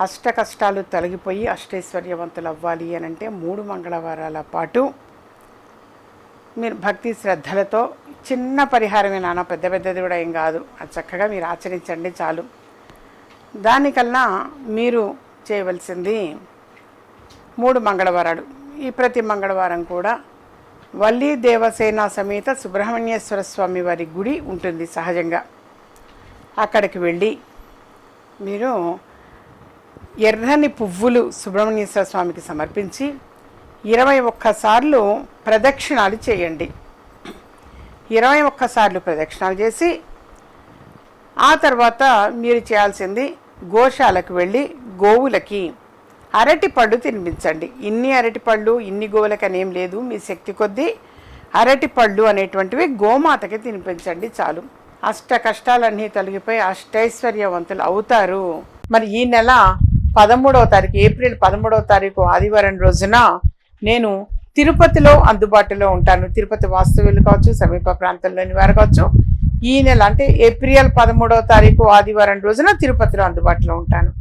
అష్ట కష్టాలు తొలగిపోయి అష్టైశ్వర్యవంతులు అవ్వాలి అని అంటే మూడు మంగళవారాల పాటు మీరు భక్తి శ్రద్ధలతో చిన్న పరిహారమే నాన్న పెద్ద పెద్దది కూడా ఏం కాదు. అది చక్కగా మీరు ఆచరించండి చాలు. దానికల్లా మీరు చేయవలసింది మూడు మంగళవారాలు. ఈ ప్రతి మంగళవారం కూడా వల్లి దేవసేన సమేత సుబ్రహ్మణ్యేశ్వర స్వామి వారి గుడి ఉంటుంది సహజంగా. అక్కడికి వెళ్ళి మీరు ఎర్రని పువ్వులు సుబ్రహ్మణ్యేశ్వర స్వామికి సమర్పించి ఇరవై ఒక్కసార్లు ప్రదక్షిణాలు చేయండి. ఇరవై ఒక్కసార్లు ప్రదక్షిణాలు చేసి ఆ తర్వాత మీరు చేయాల్సింది గోశాలకు వెళ్ళి గోవులకి అరటి పళ్ళు తినిపించండి. ఇన్ని అరటి పళ్ళు ఇన్ని గోవులకి అనేం లేదు మీ శక్తి కొద్దీ అరటి పళ్ళు అనేటువంటివి గోమాతకి తినిపించండి చాలు. అష్ట కష్టాలన్నీ తొలగిపోయి అష్టైశ్వర్యవంతులు అవుతారు. మరి ఈ నెల పదమూడవ తారీఖు ఏప్రిల్ పదమూడవ తారీఖు ఆదివారం రోజున నేను తిరుపతిలో అందుబాటులో ఉంటాను. తిరుపతి వాస్తవ్యులు కావచ్చు సమీప ప్రాంతంలోని వారు కావచ్చు. ఈ నెల అంటే ఏప్రిల్ పదమూడవ తారీఖు ఆదివారం రోజున తిరుపతిలో అందుబాటులో ఉంటాను.